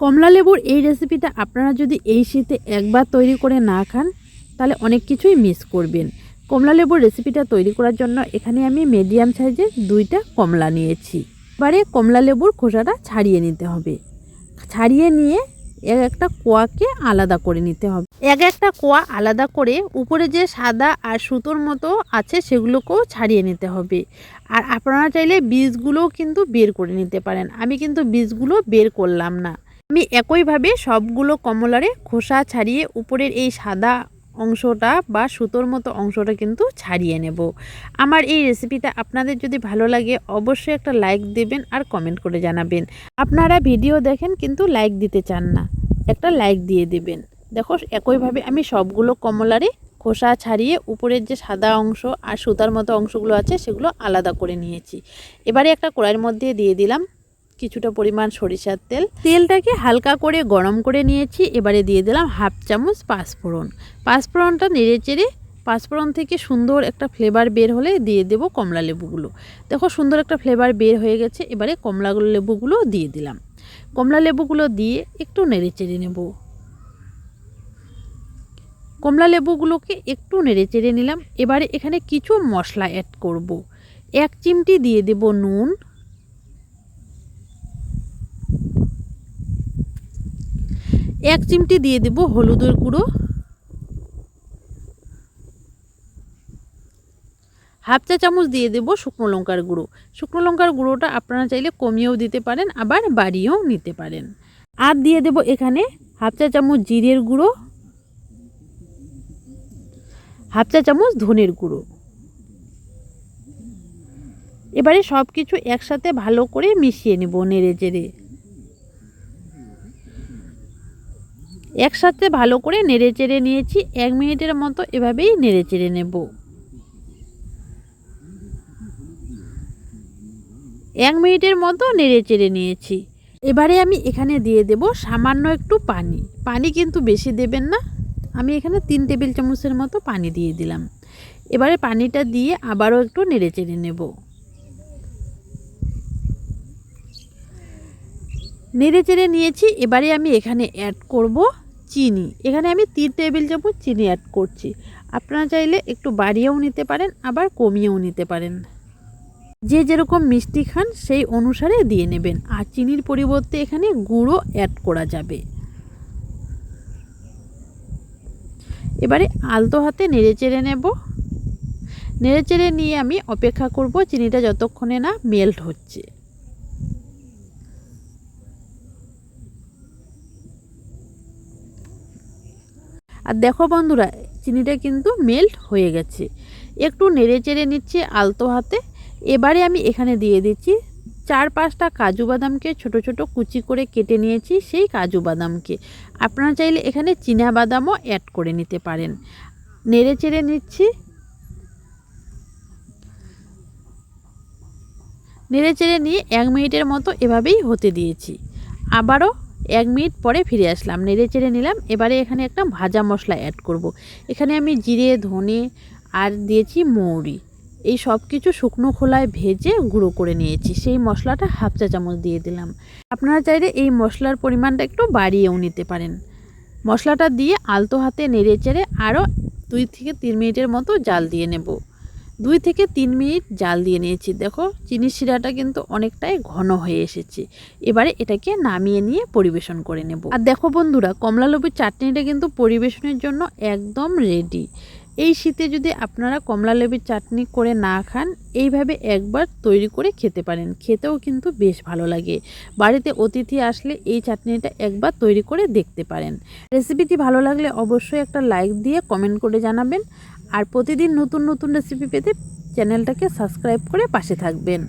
কমলা লেবুর এই রেসিপিটা আপনারা যদি এই শীতে একবার তৈরি করে না খান, তাহলে অনেক কিছুই মিস করবেন। কমলা লেবুর রেসিপিটা তৈরি করার জন্য এখানে আমি মিডিয়াম সাইজের দুইটা কমলা নিয়েছি। এবারে কমলা লেবুর খোসাটা ছাড়িয়ে নিতে হবে। ছাড়িয়ে নিয়ে এক একটা কোয়াকে আলাদা করে নিতে হবে। এক একটা কোয়া আলাদা করে উপরে যে সাদা আর সুতোর মতো আছে সেগুলোকেও ছাড়িয়ে নিতে হবে। আর আপনারা চাইলে বীজগুলোও কিন্তু বের করে নিতে পারেন। আমি কিন্তু বীজগুলো বের করলাম না। আমি একইভাবে সবগুলো কমলারে খোসা ছাড়িয়ে উপরের এই সাদা অংশটা বা সুতোর মতো অংশটা কিন্তু ছাড়িয়ে নেব। আমার এই রেসিপিটা আপনাদের যদি ভালো লাগে অবশ্যই একটা লাইক দেবেন আর কমেন্ট করে জানাবেন। আপনারা ভিডিও দেখেন কিন্তু লাইক দিতে চান না, একটা লাইক দিয়ে দেবেন। দেখো একইভাবে আমি সবগুলো কমলারে খোসা ছাড়িয়ে উপরের যে সাদা অংশ আর সুতার মতো অংশগুলো আছে সেগুলো আলাদা করে নিয়েছি। এবারে একটা কড়াইয়ের মধ্যে দিয়ে দিলাম কিছুটা পরিমাণ সরিষার তেল। তেলটাকে হালকা করে গরম করে নিয়েছি। এবারে দিয়ে দিলাম হাফ চামচ পাঁচফোড়ন। পাঁচফোড়নটা নেড়ে চেড়ে পাঁচফোড়ন থেকে সুন্দর একটা ফ্লেভার বের হলে দিয়ে দেব কমলা লেবুগুলো। দেখো সুন্দর একটা ফ্লেভার বের হয়ে গেছে। এবারে কমলা লেবুগুলো দিয়ে দিলাম। কমলা লেবুগুলো দিয়ে একটু নেড়ে চেড়ে নেব। কমলা লেবুগুলোকে একটু নেড়ে চেড়ে নিলাম। এবারে এখানে কিছু মশলা অ্যাড করব। এক চিমটি দিয়ে দেব নুন। এক চিমটি দিয়ে দেব হলুদের গুঁড়ো। হাফ চা চামচ দিয়ে দেব শুকনো লঙ্কার গুঁড়ো। শুকনো লঙ্কার গুঁড়োটা আপনারা চাইলে কমিয়েও দিতে পারেন, আবার বাড়িয়েও নিতে পারেন। আর দিয়ে দেব এখানে হাফ চা চামচ জিরের গুঁড়ো, হাফ চা চামচ ধনের গুঁড়ো। এবারে সব কিছু একসাথে ভালো করে মিশিয়ে নেব নেড়ে চেড়ে। একসাথে ভালো করে নেড়ে চেড়ে নিয়েছি। এক মিনিটের মতো এভাবেই নেড়ে চেড়ে নেব। এক মিনিটের মতো নেড়ে চেড়ে নিয়েছি। এবারে আমি এখানে দিয়ে দেব সামান্য একটু পানি। পানি কিন্তু বেশি দেবেন না। আমি এখানে তিন টেবিল চামচের মতো পানি দিয়ে দিলাম। এবারে পানিটা দিয়ে আবারও একটু নেড়ে চেড়ে নেব। নেড়ে চেড়ে নিয়েছি। এবারে আমি এখানে অ্যাড করব চিনি। এখানে আমি তিন টেবিল চামচ চিনি অ্যাড করছি। আপনারা চাইলে একটু বাড়িয়েও নিতে পারেন, আবার কমিয়েও নিতে পারেন। যে যেরকম মিষ্টি খান, সেই অনুসারে দিয়ে নেবেন। আর চিনির পরিবর্তে এখানে গুঁড়ো অ্যাড করা যাবে। এবারে আলতো হাতে নেড়ে চেড়ে নেব। নেড়ে চেড়ে নিয়ে আমি অপেক্ষা করব, চিনিটা যতক্ষণে না মেল্ট হচ্ছে। আর দেখো বন্ধুরা, চিনিটা কিন্তু মেল্ট হয়ে গেছে। একটু নেড়ে চেড়ে নিচ্ছি আলতো হাতে। এবারে আমি এখানে দিয়ে দিচ্ছি চার পাঁচটা কাজু বাদামকে, ছোট ছোট কুচি করে কেটে নিয়েছি সেই কাজু বাদামকে। আপনারা চাইলে এখানে চীনা বাদামও অ্যাড করে নিতে পারেন। নেড়ে চেড়ে নিচ্ছি। নেড়ে চেড়ে নিয়ে এক মিনিটের মতো এভাবেই হতে দিয়েছি। আবারও এক মিনিট পরে ফিরে আসলাম, নেড়ে চেড়ে নিলাম। এবারে এখানে একটা ভাজা মশলা অ্যাড করব। এখানে আমি জিরে, ধনে আর দিয়েছি মৌরি। এই সব কিছু শুকনো খোলায় ভেজে গুঁড়ো করে নিয়েছি। সেই মশলাটা হাফ চা চামচ দিয়ে দিলাম। আপনারা চাইলে এই মশলার পরিমাণটা একটু বাড়িয়েও নিতে পারেন। মশলাটা দিয়ে আলতো হাতে নেড়ে চেড়ে আরও দুই থেকে তিন মিনিটের মতো জাল দিয়ে নেব। দুই থেকে তিন মিনিট জাল দিয়ে নিয়েছি। দেখো চিনির শিরাটা কিন্তু অনেকটাই ঘন হয়ে এসেছে। এবারে এটাকে নামিয়ে নিয়ে পরিবেশন করে নেব। আর দেখো বন্ধুরা কমলা লেবুর চাটনিটা কিন্তু পরিবেশনের জন্য একদম রেডি এই শীতে যদি আপনারা কমলা লেবুর চাটনি করে না খান, এইভাবে একবার তৈরি করে খেতে পারেন। খেতেও কিন্তু বেশ ভালো লাগে। বাড়িতে অতিথি আসলে এই চাটনিটা একবার তৈরি করে দেখতে পারেন। রেসিপিটি ভালো লাগলে অবশ্যই একটা লাইক দিয়ে কমেন্ট করে জানাবেন। আর প্রতিদিন নতুন নতুন রেসিপি পেতে চ্যানেলটাকে সাবস্ক্রাইব করে পাশে থাকবেন।